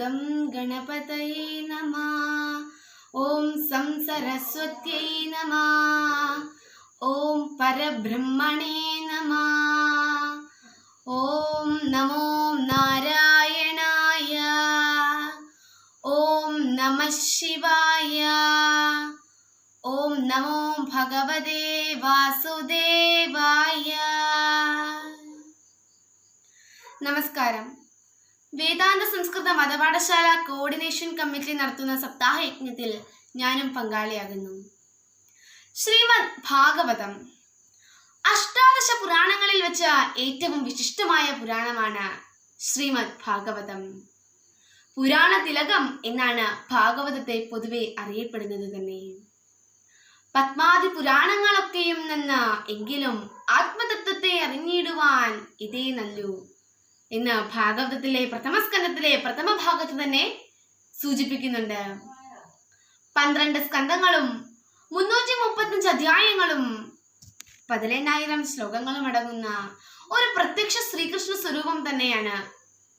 Gum ഗണപതയേ നമ ഓം some സരസ്വത്യൈ നമ ഓം പരബ്രഹ്മണേ നമ ഓം നമോ നാരായണായ ഓം നമ ശിവായ ഓം നമോ ഭഗവതേ വാസുദേവായ നമസ്കാരം വേദാന്ത സംസ്കൃത മതപാഠശാല കോർഡിനേഷൻ കമ്മിറ്റി നടത്തുന്ന സപ്താഹ യജ്ഞത്തിൽ ഞാനും പങ്കാളിയാകുന്നു. ശ്രീമദ് ഭാഗവതം. അഷ്ടാദശ പുരാണങ്ങളിൽ വെച്ച ഏറ്റവും വിശിഷ്ടമായ പുരാണമാണ് ശ്രീമദ് ഭാഗവതം. പുരാണ തിലകം എന്നാണ് ഭാഗവതത്തെ പൊതുവെ അറിയപ്പെടുന്നത് തന്നെ. പത്മാതി പുരാണങ്ങളൊക്കെയും നിന്ന് എങ്കിലും ആത്മതത്വത്തെ അറിഞ്ഞിടുവാൻ ഇതേ നല്ലു. എന്ന് ഭാഗവതത്തിലെ പ്രഥമ സ്കന്ധത്തിലെ പ്രഥമ ഭാഗത്ത് തന്നെ സൂചിപ്പിക്കുന്നുണ്ട്. പന്ത്രണ്ട് സ്കന്ധങ്ങളും മുന്നൂറ്റി മുപ്പത്തഞ്ച് അധ്യായങ്ങളും പതിനെണ്ണായിരം ശ്ലോകങ്ങളും അടങ്ങുന്ന ഒരു പ്രത്യക്ഷ ശ്രീകൃഷ്ണ സ്വരൂപം തന്നെയാണ്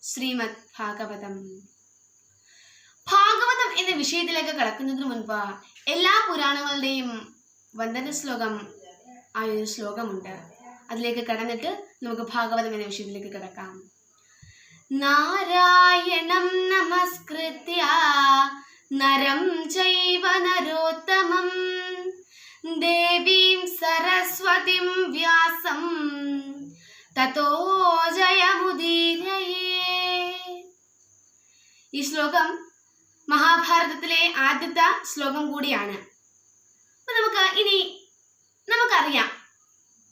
ശ്രീമദ് ഭാഗവതം. ഭാഗവതം എന്ന വിഷയത്തിലേക്ക് കടക്കുന്നതിന് മുൻപ് എല്ലാ പുരാണങ്ങളുടെയും വന്ദന ശ്ലോകം ആയൊരു ശ്ലോകമുണ്ട്. അതിലേക്ക് കടന്നിട്ട് നമുക്ക് ഭാഗവതം എന്ന വിഷയത്തിലേക്ക് കിടക്കാം. നാരായണം നമസ്കൃത്യ. നരം ചൈവ നരോത്തമം. ദേവീം സരസ്വതിം വ്യാസം. തതോ ജയമുദീരയേ. ഈ ശ്ലോകം മഹാഭാരതത്തിലെ ആദ്യത്തെ ശ്ലോകം കൂടിയാണ്. അപ്പൊ നമുക്ക് ഇനി നമുക്കറിയാം.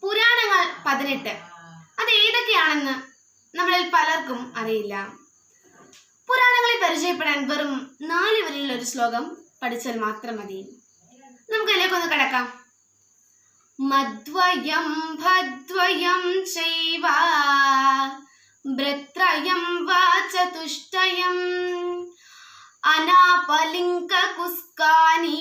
പുരാണങ്ങൾ പതിനെട്ട്. അത് ഏതൊക്കെയാണെന്ന് നമ്മളിൽ പലർക്കും അറിയില്ല. പുരാണങ്ങളെ പരിചയപ്പെടാൻ വെറും നാല് വരിയുള്ള ഒരു ശ്ലോകം പഠിച്ചാൽ മാത്രം മതി. നമുക്ക് അതിലേക്കൊന്ന് കിടക്കാം. മദ്വയം ഭദ്വയം ചൈവ ഭ്രത്രയം വാ അനാപലിംഗ കുസ്കാനി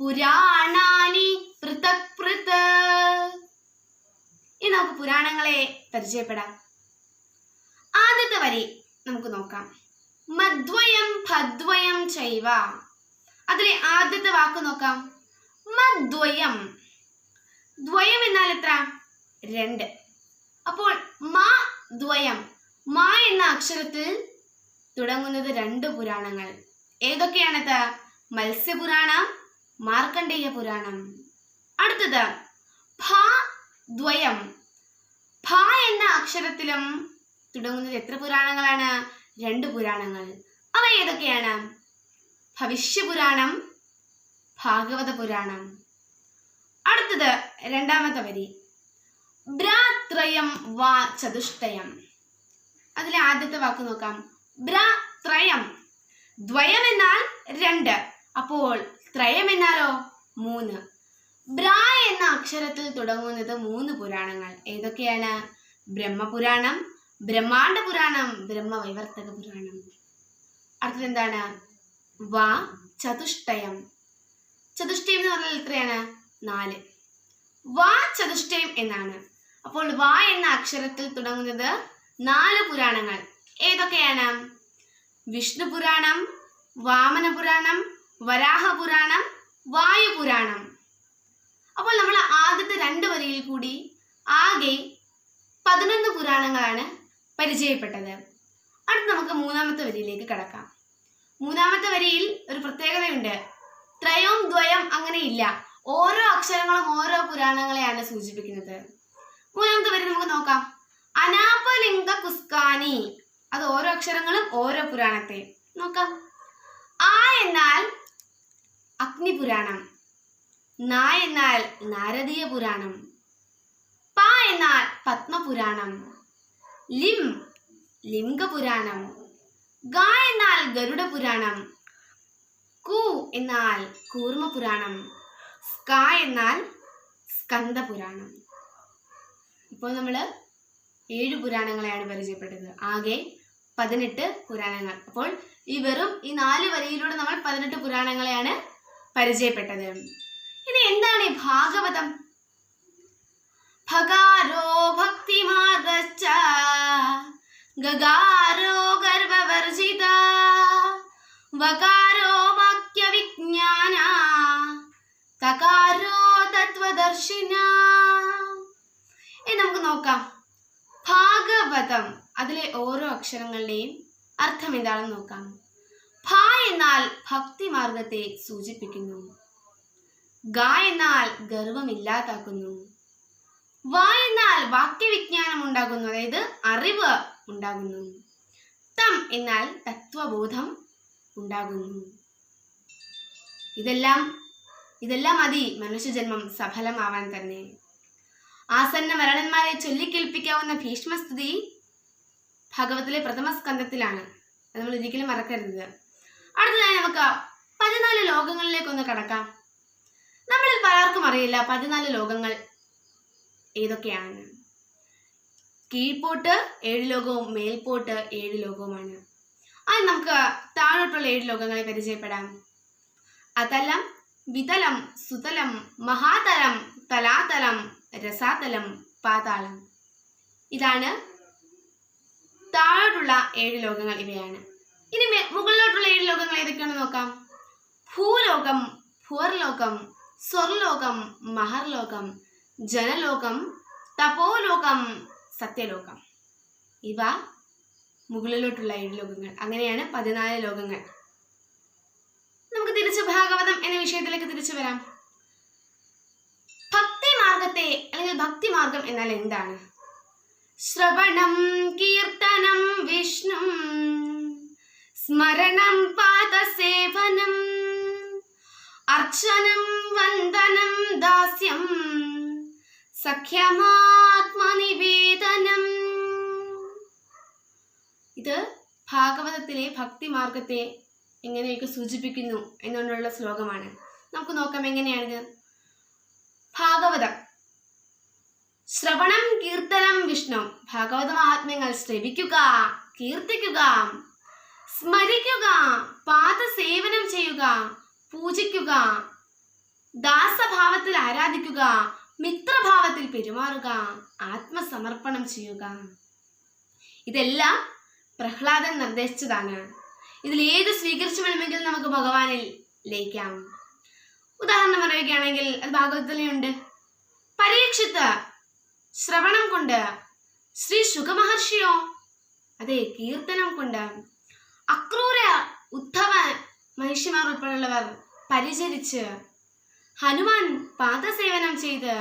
പുരാണാനി പൃഥക് പൃഥക്. നമുക്ക് പുരാണങ്ങളെ പരിചയപ്പെടാം. ആദ്യത്തെ വരി നമുക്ക് നോക്കാം. മദ്വയം ഭദ്വയം ചൈവ. അതിലെ ആദ്യത്തെ വാക്ക് നോക്കാം. മദ്വയം. ദ്വയം എന്നാൽ എത്ര? രണ്ട്. അപ്പോൾ മാ ദ്വയം. മാ എന്ന അക്ഷരത്തിൽ തുടങ്ങുന്നത് രണ്ട് പുരാണങ്ങൾ. ഏതൊക്കെയാണത്? മത്സ്യപുരാണം മാർക്കണ്ഡേയ പുരാണം. അടുത്തത് ഭ ദ്വയം. ഭ എന്ന അക്ഷരത്തിലും തുടങ്ങുന്നത് എത്ര പുരാണങ്ങളാണ്? രണ്ട് പുരാണങ്ങൾ. അവ ഏതൊക്കെയാണ്? ഭവിഷ്യപുരാണം ഭാഗവത പുരാണം. അടുത്തത് രണ്ടാമത്തെ വരി. ബ്രാത്രയം വാ ചതുഷ്ടയം. അതിലെ ആദ്യത്തെ വാക്ക് നോക്കാം. ബ്രാത്രയം ദ്വയം എന്നാൽ രണ്ട്. അപ്പോൾ ത്രയം എന്നാലോ മൂന്ന്. ബ്ര എന്ന അക്ഷരത്തിൽ തുടങ്ങുന്നത് മൂന്ന് പുരാണങ്ങൾ. ഏതൊക്കെയാണ്? ബ്രഹ്മപുരാണം ബ്രഹ്മാണ്ട പുരാണം ബ്രഹ്മവൈവർത്തക പുരാണം. അടുത്തത് എന്താണ്? വാ ചതുഷ്ടയം. ചതുഷ്ടയം എന്ന് പറഞ്ഞാൽ എത്രയാണ്? നാല്. വാ ചതുഷ്ടയം എന്നാണ്. അപ്പോൾ വാ എന്ന അക്ഷരത്തിൽ തുടങ്ങുന്നത് നാല് പുരാണങ്ങൾ. ഏതൊക്കെയാണ്? വിഷ്ണു പുരാണം വാമന പുരാണം വരാഹ പുരാണം വായു പുരാണം അപ്പോൾ നമ്മൾ ആദ്യത്തെ രണ്ട് വരിയിൽ കൂടി ആകെ പതിനൊന്ന് പുരാണങ്ങളാണ് പരിചയപ്പെട്ടത്. അടുത്ത് നമുക്ക് മൂന്നാമത്തെ വരിയിലേക്ക് കടക്കാം. മൂന്നാമത്തെ വരിയിൽ ഒരു പ്രത്യേകതയുണ്ട്. ത്രയം ദ്വയം അങ്ങനെയില്ല ഓരോ അക്ഷരങ്ങളും ഓരോ പുരാണങ്ങളെയാണ് സൂചിപ്പിക്കുന്നത്. മൂന്നാമത്തെ വരി നമുക്ക് നോക്കാം. അനാപലിംഗ കുസ്കാനി. അത് ഓരോ അക്ഷരങ്ങളും ഓരോ പുരാണത്തെ. നോക്കാം. ആ എന്നാൽ അഗ്നിപുരാണം. ന എന്നാൽ നാരദീയ പുരാണം. പ എന്നാൽ പത്മപുരാണം. ലിം ലിംഗപുരാണം. ഗ എന്നാൽ ഗരുഡ പുരാണം കു എന്നാൽ കൂർമ്മ പുരാണം സ്ക എന്നാൽ സ്കന്ദ പുരാണം ഇപ്പോൾ നമ്മൾ ഏഴ് പുരാണങ്ങളെയാണ് പരിചയപ്പെട്ടത്. ആകെ പതിനെട്ട് പുരാണങ്ങൾ. അപ്പോൾ ഈ വെറും ഈ നാല് വരിയിലൂടെ നമ്മൾ പതിനെട്ട് പുരാണങ്ങളെയാണ് പരിചയപ്പെട്ടത്. ഇനി എന്താണ് ഭാഗവതം? ഗഗാരോ ഗർഭവർജിത വകാരോ വാക്യവിജ്ഞാന തകാരോ തത്വദർശിന. നമുക്ക് നോക്കാം. ഭാഗവതം അതിലെ ഓരോ അക്ഷരങ്ങളുടെയും അർത്ഥം എന്താണെന്ന് നോക്കാം. ഭ എന്നാൽ ഭക്തി മാർഗത്തെ സൂചിപ്പിക്കുന്നു. ഗ എന്നാൽ ഗർവമില്ലാതാക്കുന്നു. വ എന്നാൽ വാക്യവിജ്ഞാനം ഉണ്ടാകുന്നു അതായത് അറിവ് ഉണ്ടാകുന്നു. തം എന്നാൽ തത്വബോധം ഉണ്ടാകുന്നു. ഇതെല്ലാം ഇതെല്ലാം മതി മനുഷ്യജന്മം സഫലമാവാൻ തന്നെ. ആസന്ന മരണന്മാരെ ചൊല്ലിക്കേൽപ്പിക്കാവുന്ന ഭീഷ്മസ്തുതി ഭാഗവത്തിലെ പ്രഥമ സ്കന്ധത്തിലാണ്. അത് നമ്മൾ ഒരിക്കലും മറക്കരുത്. അടുത്തതായി നമുക്ക് പതിനാല് ലോകങ്ങളിലേക്കൊന്ന് കടക്കാം. നമ്മളിൽ പലർക്കും അറിയില്ല പതിനാല് ലോകങ്ങൾ ഏതൊക്കെയാണ്. കീഴ്പോട്ട് ഏഴ് ലോകവും മേൽപോട്ട് ഏഴ് ലോകവുമാണ്. അത് നമുക്ക് താഴോട്ടുള്ള ഏഴ് ലോകങ്ങളെ പരിചയപ്പെടാം. അതലം വിതലം സുതലം മഹാതലം തലാതലം രസാതലം പാതാളം. ഇതാണ് താഴോട്ടുള്ള ഏഴ് ലോകങ്ങൾ ഇവയാണ്. ഇനി മുകളിലോട്ടുള്ള ഏഴ് ലോകങ്ങൾ ഏതൊക്കെയാണെന്ന് നോക്കാം. ഭൂലോകം ഭൂർലോകം സ്വർലോകം മഹർലോകം ജനലോകം തപോലോകം സത്യലോകം. ഇവ മുകളിലോട്ടുള്ള ഏഴ് ലോകങ്ങൾ. അങ്ങനെയാണ് പതിനാല് ലോകങ്ങൾ. നമുക്ക് തിരിച്ച് ഭാഗവതം എന്ന വിഷയത്തിലേക്ക് തിരിച്ചു വരാം. ഭക്തി മാർഗത്തെ അല്ലെങ്കിൽ ഭക്തി മാർഗം എന്നാൽ എന്താണ്? ശ്രവണം കീർത്തനം വിഷ്ണു സ്മരണം പാദസേവനം അർച്ചനം വന്ദനം ദാസ്യം സഖ്യമാത്മനിവേദനം. ഇത് ഭാഗവതത്തിലെ ഭക്തി മാർഗത്തെ എങ്ങനെയൊക്കെ സൂചിപ്പിക്കുന്നു എന്നുള്ള ശ്ലോകമാണ്. നമുക്ക് നോക്കാം എങ്ങനെയാണിത്. ഭാഗവതം. ശ്രവണം കീർത്തനം വിഷ്ണു. ഭാഗവത മഹാത്മ്യങ്ങൾ ശ്രവിക്കുക കീർത്തിക്കുക സ്മരിക്കുക പാദസേവനം ചെയ്യുക പൂജിക്കുക ദാസഭാവത്തിൽ ആരാധിക്കുക മിത്രഭാവത്തിൽ പെരുമാറുക ആത്മസമർപ്പണം ചെയ്യുക. ഇതെല്ലാം പ്രഹ്ലാദൻ നിർദ്ദേശിച്ചതാണ്. ഇതിൽ ഏത് സ്വീകരിച്ചു വേണമെങ്കിലും നമുക്ക് ഭഗവാനിൽ ലയിക്കാം ഉദാഹരണം പറയുകയാണെങ്കിൽ അത് ഭാഗവതത്തിലുണ്ട് പരീക്ഷിത്ത് ശ്രവണം കൊണ്ട് ശ്രീ സുഖമഹർഷിയോ അതെ കീർത്തനം കൊണ്ട് അക്രൂര ഉദ്ധവ മഹിഷിമാർ ഉൾപ്പെടെയുള്ളവർ പരിചരിച്ച് ഹനുമാൻ പാദസേവനം ചെയ്ത്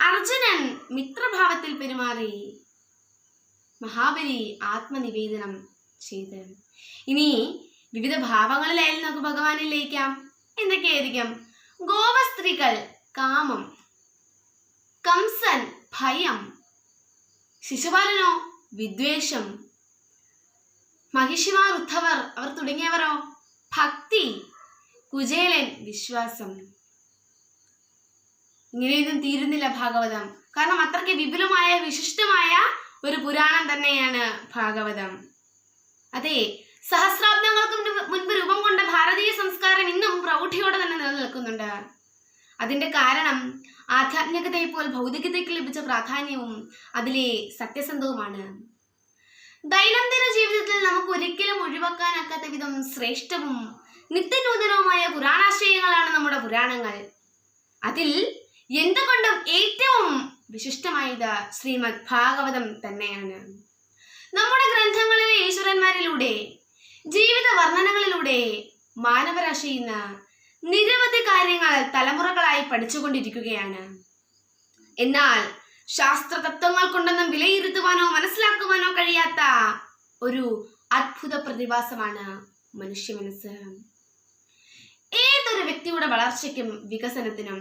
അർജുനൻ മിത്രഭാവത്തിൽ പെരുമാറി. മഹാബലി ആത്മനിവേദനം ചെയ്ത്. ഇനി വിവിധ ഭാവങ്ങളിലായാലും നമുക്ക് ഭഗവാനിൽ ലയിക്കാം എന്തൊക്കെയായിരിക്കും? ഗോപസ്ത്രീകൾ കാമം കംസൻ ഭയം ശിശുപാലനോ വിദ്വേഷം മഹിഷിമാർ ഉദ്ധവർ അവർ തുടങ്ങിയവരോ? ഭക്തി കുചേലൻ വിശ്വാസം. ഇങ്ങനെയൊന്നും തീരുന്നില്ല ഭാഗവതം. കാരണം അത്രയ്ക്ക് വിപുലമായ വിശിഷ്ടമായ ഒരു പുരാണം തന്നെയാണ് ഭാഗവതം. അതെ സഹസ്രാബ്ദങ്ങൾക്ക് മുൻപ് രൂപം കൊണ്ട ഭാരതീയ സംസ്കാരം ഇന്നും പ്രൗഢിയോടെ തന്നെ നിലനിൽക്കുന്നുണ്ട്. അതിന്റെ കാരണം ആധ്യാത്മികതയെപ്പോൾ ഭൗതികതയ്ക്ക് ലഭിച്ച പ്രാധാന്യവും അതിലെ സത്യസന്ധവുമാണ്. ദൈനംദിന ജീവിതത്തിൽ നമുക്ക് ഒരിക്കലും ഒഴിവാക്കാനാക്കാത്ത വിധം ശ്രേഷ്ഠവും നിത്യനൂതനവുമായ പുരാണാശയങ്ങളാണ് നമ്മുടെ പുരാണങ്ങൾ. അതിൽ എന്തുകൊണ്ടും ഏറ്റവും വിശിഷ്ടമായത് ശ്രീമദ് ഭാഗവതം തന്നെയാണ്. നമ്മുടെ ഗ്രന്ഥങ്ങളിലെ ഈശ്വരന്മാരിലൂടെ ജീവിത വർണനകളിലൂടെ മാനവരാശി ഇന്ന് നിരവധി കാര്യങ്ങൾ തലമുറകളായി പഠിച്ചുകൊണ്ടിരിക്കുകയാണ്. എന്നാൽ ശാസ്ത്ര തത്വങ്ങൾ കൊണ്ടൊന്നും വിലയിരുത്തുവാനോ മനസ്സിലാക്കുവാനോ കഴിയാത്ത ഒരു അത്ഭുത പ്രതിഭാസമാണ് മനുഷ്യ മനസ്സ് ഏതൊരു വ്യക്തിയുടെ വളർച്ചയ്ക്കും വികസനത്തിനും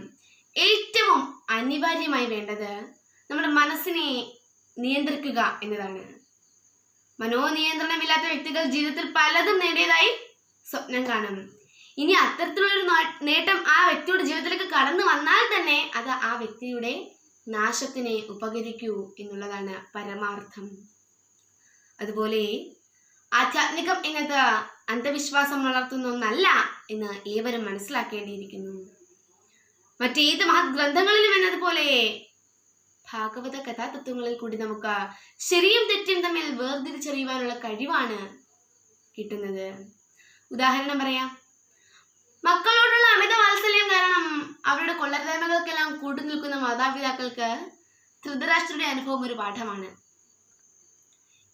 ഏറ്റവും അനിവാര്യമായി വേണ്ടത് നമ്മുടെ മനസ്സിനെ നിയന്ത്രിക്കുക എന്നതാണ്. മനോനിയന്ത്രണമില്ലാത്ത വ്യക്തികൾ ജീവിതത്തിൽ പലതും നേടിയതായി സ്വപ്നം കാണും. ഇനി അത്തരത്തിലുള്ളൊരു നേട്ടം ആ വ്യക്തിയുടെ ജീവിതത്തിലേക്ക് കടന്നു വന്നാൽ തന്നെ അത് ആ വ്യക്തിയുടെ നാശത്തിനെ ഉപകരിക്കൂ എന്നുള്ളതാണ് പരമാർത്ഥം. അതുപോലെ ആധ്യാത്മികം എന്നത് അന്ധവിശ്വാസം വളർത്തുന്ന ഒന്നല്ല എന്ന് ഏവരും മനസ്സിലാക്കേണ്ടിയിരിക്കുന്നു. മറ്റേത് മഹത് ഗ്രന്ഥങ്ങളിലും എന്നതുപോലെ. ഭാഗവത കഥാതത്വങ്ങളിൽ കൂടി നമുക്ക് ശരിയും തെറ്റും തമ്മിൽ വേർതിരിച്ചറിയുവാനുള്ള കഴിവാണ് കിട്ടുന്നത്. ഉദാഹരണം പറയാം. മക്കളോടുള്ള അമിത വാത്സല്യം കാരണം അവരുടെ കൊള്ളരുതായ്മകൾക്കെല്ലാം കൂട്ടുനിൽക്കുന്ന മാതാപിതാക്കൾക്ക് ധൃതരാഷ്ട്രയുടെ അനുഭവം ഒരു പാഠമാണ്.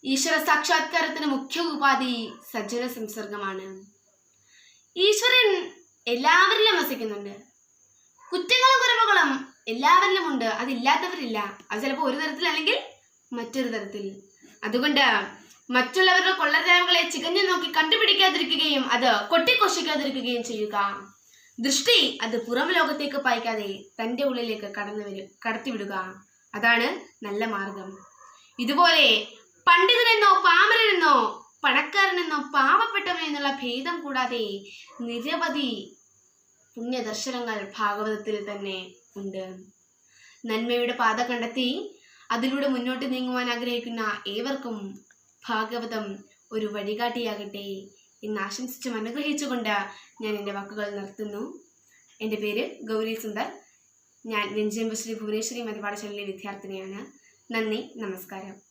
ഈശ്വര സാക്ഷാത്കാരത്തിന് മുഖ്യ ഉപാധി സജ്ജന സംസർഗമാണ്. ഈശ്വരൻ എല്ലാവരിലും വസിക്കുന്നുണ്ട്. കുറ്റങ്ങളും കുറവുകളും എല്ലാവരിലും ഉണ്ട്. അതില്ലാത്തവരില്ല. അത് ചിലപ്പോൾ ഒരു തരത്തിൽ അല്ലെങ്കിൽ മറ്റൊരു തരത്തിൽ. അതുകൊണ്ട് മറ്റുള്ളവരുടെ കൊള്ളരുതായ്മകളെ ചികഞ്ഞു നോക്കി കണ്ടുപിടിക്കാതിരിക്കുകയും അത് കൊട്ടിക്കൊശിക്കാതിരിക്കുകയും ചെയ്യുക. ദൃഷ്ടി അത് പുറം ലോകത്തേക്ക് പായിക്കാതെ തന്റെ ഉള്ളിലേക്ക് കടന്നു വരും കടത്തിവിടുക അതാണ് നല്ല മാർഗം. ഇതുപോലെ പണ്ഡിതനെന്നോ പാമരനെന്നോ പണക്കാരനെന്നോ പാവപ്പെട്ടവനെന്നുള്ള ഭേദം കൂടാതെ നിരവധി പുണ്യദർശനങ്ങൾ ഭാഗവതത്തിൽ തന്നെ ഉണ്ട്. നന്മയുടെ പാത കണ്ടെത്തി അതിലൂടെ മുന്നോട്ട് നീങ്ങുവാൻ ആഗ്രഹിക്കുന്ന ഏവർക്കും ഭാഗവതം ഒരു വഴികാട്ടിയാകട്ടെ എന്ന് ആശംസിച്ചും അനുഗ്രഹിച്ചുകൊണ്ട് ഞാൻ എന്റെ വാക്കുകൾ നിർത്തുന്നു. എന്റെ പേര് ഗൗരി സുന്ദർ. ഞാൻ വെഞ്ചിയമ്പശ്രീ ഭുവനേശ്വരി മതപാഠശാലയിലെ വിദ്യാർത്ഥിനിയാണ്. നന്ദി നമസ്കാരം.